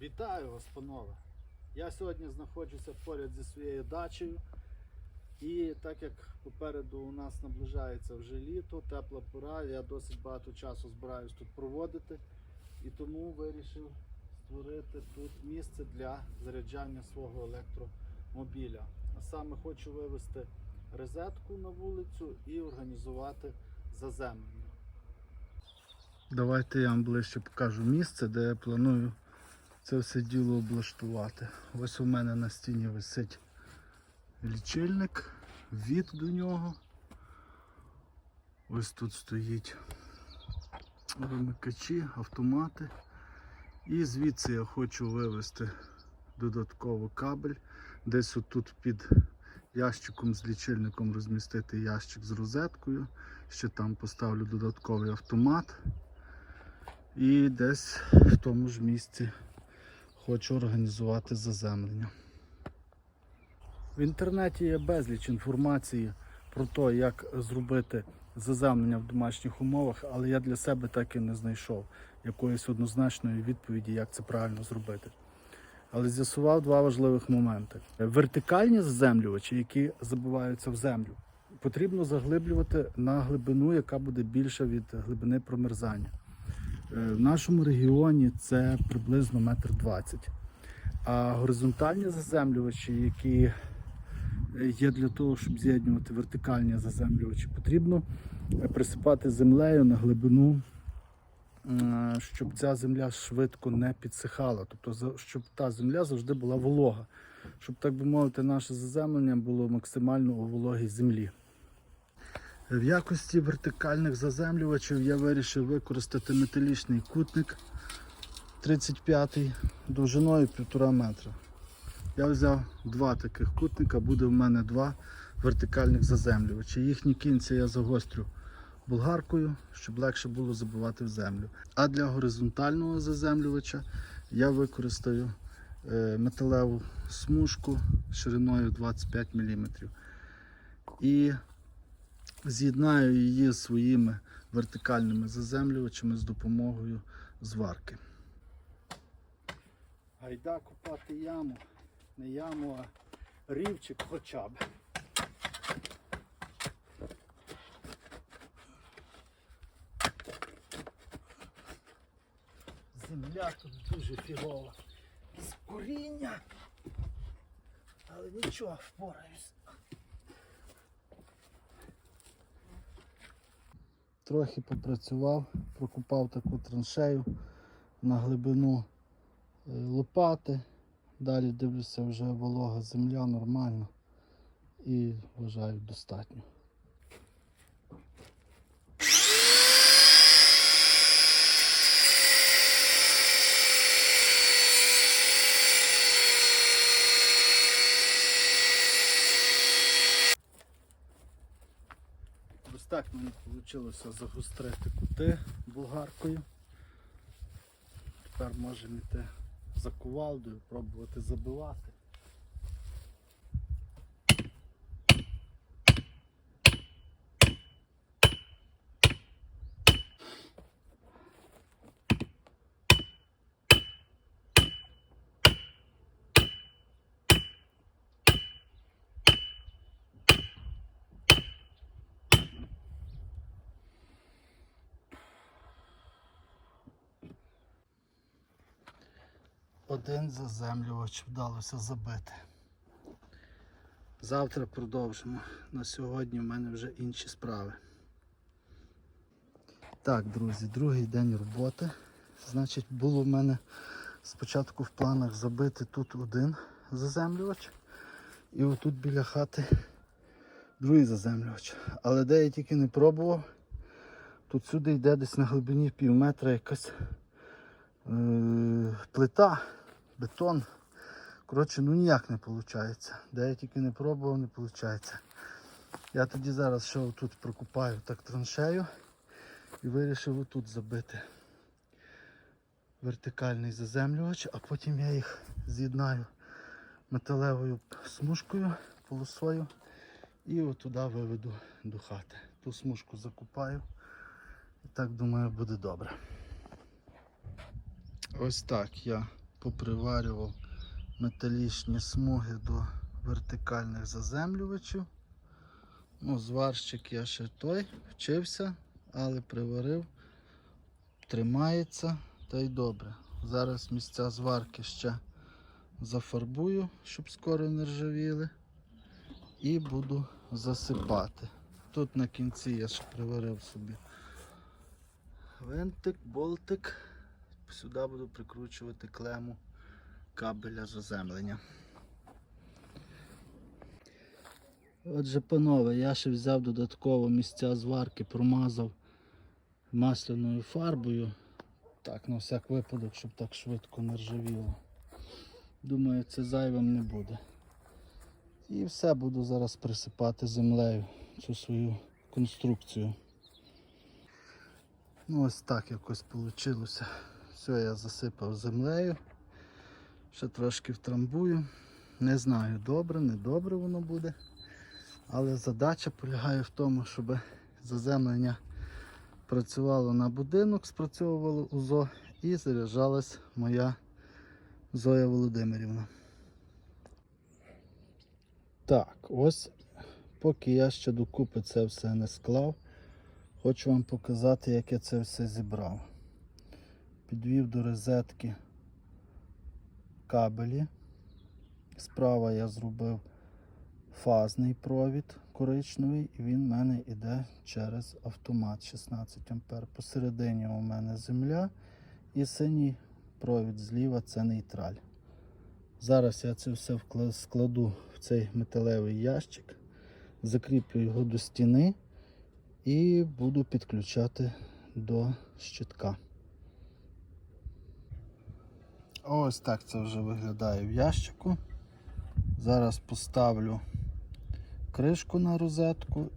Вітаю вас, панове! Я сьогодні знаходжуся поряд зі своєю дачею. І так як попереду у нас наближається вже літо, тепла пора, я досить багато часу збираюсь тут проводити. І тому вирішив створити тут місце для заряджання свого електромобіля. А саме хочу вивести розетку на вулицю і організувати заземлення. Давайте я вам ближче покажу місце, де я планую це все діло облаштувати. Ось у мене на стіні висить лічильник, від до нього. Ось тут стоїть вимикачі, автомати. І звідси я хочу вивести додатково кабель. Десь отут під ящиком з лічильником розмістити ящик з розеткою. Ще там поставлю додатковий автомат. І десь в тому ж місці хочу організувати заземлення. В інтернеті є безліч інформації про те, як зробити заземлення в домашніх умовах, але я для себе так і не знайшов якоїсь однозначної відповіді, як це правильно зробити. Але з'ясував два важливих моменти: вертикальні заземлювачі, які забиваються в землю, потрібно заглиблювати на глибину, яка буде більша від глибини промерзання. Е, В нашому регіоні це приблизно метр двадцять. А горизонтальні заземлювачі, які е, є для того, щоб з'єднувати вертикальні заземлювачі, потрібно е, присипати землею на глибину, щоб ця земля швидко не підсихала. Тобто, щоб та земля завжди була волога, щоб, так би мовити, наше заземлення було максимально у вологій землі. В якості вертикальних заземлювачів я вирішив використати металічний кутник 35 довжиною 1,5 метра. Я взяв два таких кутника, буде в мене два вертикальних заземлювачі. Їхні кінці я загострю болгаркою, щоб легше було забивати в землю. А для горизонтального заземлювача я використаю е, металеву смужку шириною 25 мм. І з'єднаю її з своїми вертикальними заземлювачами з допомогою зварки. Гайда копати яму. Не яму, а рівчик хоча б. Земля тут дуже фігова. З коріння. Але нічого, впораюсь. Трохи попрацював, прокупав таку траншею на глибину е, лопати. Далі дивлюся, вже волога земля нормально і вважаю достатньо. Ось так мені вийшло загострити кути болгаркою. Тепер можемо йти за кувалдою, пробувати забивати. Один заземлювач вдалося забити. Завтра продовжимо. На сьогодні в мене вже інші справи. Так, друзі, другий день роботи. Значить, було в мене спочатку в планах забити тут один заземлювач. І отут біля хати другий заземлювач. Але де я тільки не пробував, тут сюди йде десь на глибині пів метра якась плита, бетон. Коротше, ну ніяк не виходить. Де я тільки не пробував, не виходить. Я тоді зараз ще тут прокупаю так траншею і вирішив отут забити вертикальний заземлювач, а потім я їх з'єднаю металевою смужкою, полосою і отуди виведу до хати. Ту смужку закупаю. І так думаю буде добре. Ось так я поприварював металічні смуги до вертикальних заземлювачів. Ну, зварщик я ще той вчився, але приварив, тримається та й добре. Зараз місця зварки ще зафарбую, щоб скоро не ржавіли. І буду засипати. Тут на кінці я ще приварив собі винтик, болтик. Сюди буду прикручувати клему кабеля заземлення. Отже, панове, я ще взяв додатково місця зварки, промазав масляною фарбою. Так, на всяк випадок, щоб так швидко не ржавіло. Думаю, це зайвим не буде. І все буду зараз присипати землею цю свою конструкцію. Ну ось так якось вийшло. Все, я засипав землею. Ще трошки втрамбую. Не знаю, добре, не добре воно буде. Але задача полягає в тому, щоб заземлення працювало на будинок, спрацьовувало УЗО і заряджалась моя Зоя Володимирівна. Так, ось поки я ще докупи це все не склав, хочу вам показати, як я це все зібрав. Підвів до розетки кабелі. Справа я зробив фазний провід коричневий, і він в мене йде через автомат 16 А. Посередині у мене земля і синій провід зліва це нейтраль. Зараз я це все складу в цей металевий ящик, закріплю його до стіни і буду підключати до щитка. Ось так це вже виглядає в ящику. Зараз поставлю кришку на розетку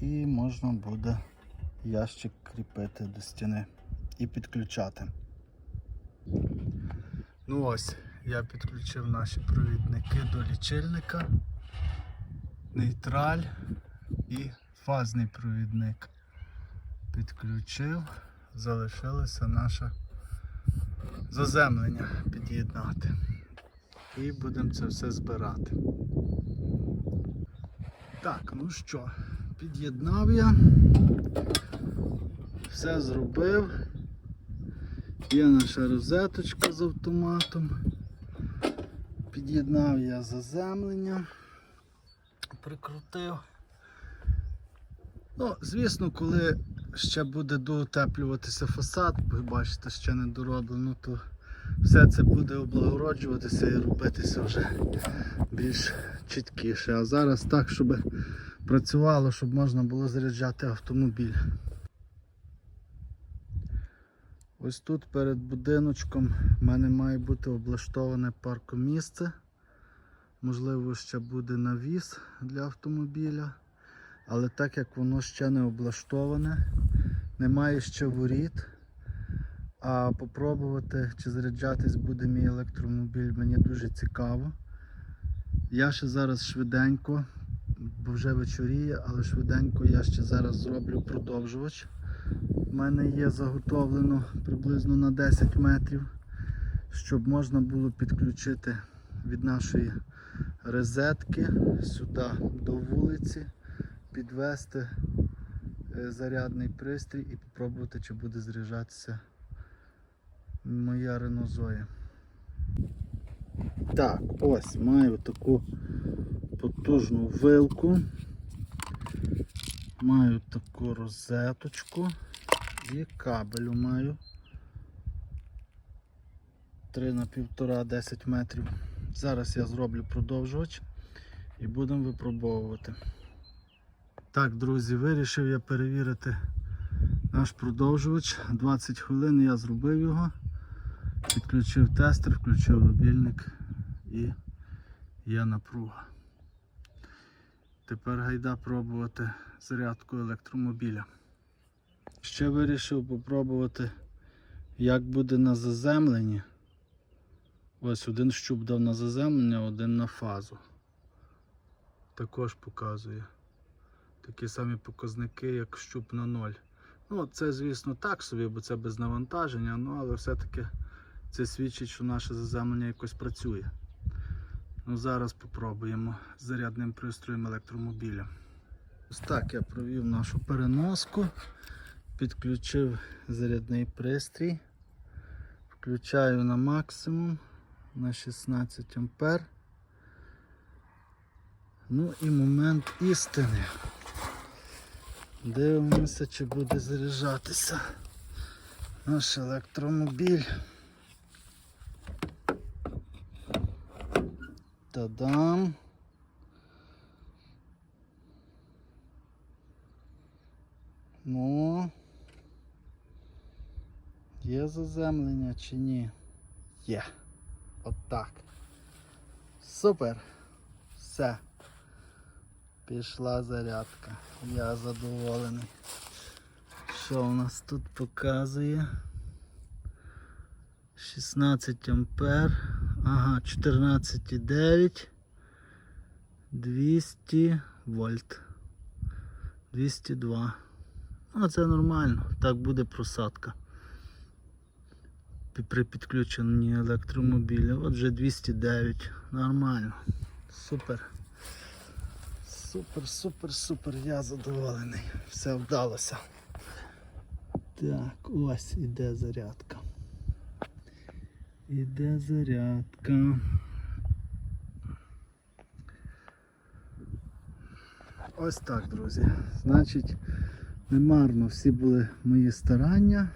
і можна буде ящик кріпити до стіни і підключати. Ну ось, я підключив наші провідники до лічильника, нейтраль і фазний провідник. Підключив, залишилося наше заземлення під'єднати. І будемо це все збирати. Так, ну що, під'єднав я, все зробив. Є наша розеточка з автоматом. Під'єднав я заземлення, прикрутив. Ну, звісно, коли ще буде доутеплюватися фасад, ви бачите, ще не дороблено, то все це буде облагороджуватися і робитися вже більш чіткіше. А зараз так, щоб працювало, щоб можна було заряджати автомобіль. Ось тут перед будиночком в мене має бути облаштоване паркомісце. Можливо, ще буде навіс для автомобіля. Але так як воно ще не облаштоване, немає ще воріт. А попробувати, чи заряджатись буде мій електромобіль, мені дуже цікаво. Я ще зараз швиденько, бо вже вечоріє, але швиденько я ще зараз зроблю продовжувач. У мене є заготовлено приблизно на 10 метрів, щоб можна було підключити від нашої розетки сюди до вулиці, підвести е, зарядний пристрій і спробувати, чи буде заряджатися моя Zoe. Так, ось маю таку потужну вилку. Маю таку розеточку і кабелю маю. 3 на 1,5 10 метрів. Зараз я зроблю продовжувач і будемо випробовувати. Так, друзі, вирішив я перевірити наш продовжувач. 20 хвилин я зробив його, підключив тестер, включив рубільник і є напруга. Тепер гайда пробувати зарядку електромобіля. Ще вирішив попробувати, як буде на заземленні. Ось один щуп дав на заземлення, один на фазу. Також показує. Такі самі показники, як щуп на ноль. Ну, це, звісно, так собі, бо це без навантаження, ну, але все-таки Це свідчить, що наше заземлення якось працює. Ну, зараз попробуємо з зарядним пристроєм електромобіля. Ось так я провів нашу переноску, підключив зарядний пристрій, включаю на максимум на 16 ампер. Ну і момент істини. Дивимося, чи буде заряджатися наш електромобіль. Та-дам! Ну, є заземлення чи ні? Є. Отак. Супер. Все. Пішла зарядка. Я задоволений. Що у нас тут показує? 16 ампер. Ага, 14,9. 200 вольт. 202. Ну, це нормально. Так буде просадка. При підключенні електромобіля. Отже 209. Нормально. Супер. Супер, супер, супер. Я задоволений. Все вдалося. Так, ось іде зарядка. Іде зарядка. Ось так, друзі. Значить, немарно всі були мої старання.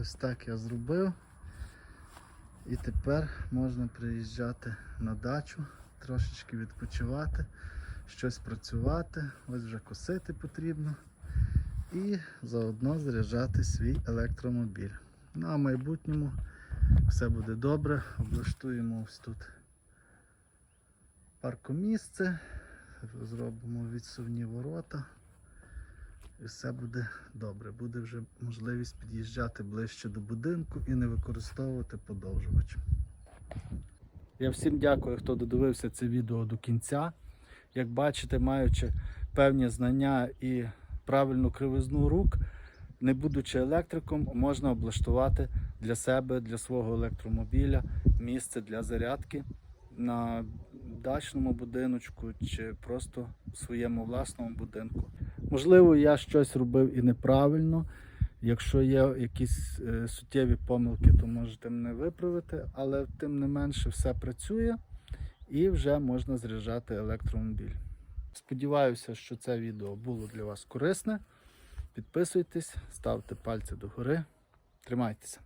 Ось так я зробив. І тепер можна приїжджати на дачу, трошечки відпочивати, щось працювати, ось вже косити потрібно. І заодно заряджати свій електромобіль. Ну а в майбутньому все буде добре. Облаштуємо ось тут паркомісце, зробимо відсувні ворота. І все буде добре. Буде вже можливість під'їжджати ближче до будинку і не використовувати подовжувач. Я всім дякую, хто додивився це відео до кінця. Як бачите, маючи певні знання і правильну кривизну рук, не будучи електриком, можна облаштувати для себе, для свого електромобіля місце для зарядки на дачному будиночку чи просто в своєму власному будинку. Можливо, я щось робив і неправильно. Якщо є якісь е, суттєві помилки, то можете мене виправити, але тим не менше все працює і вже можна заряджати електромобіль. Сподіваюся, що це відео було для вас корисне. Підписуйтесь, ставте пальці догори. Тримайтеся.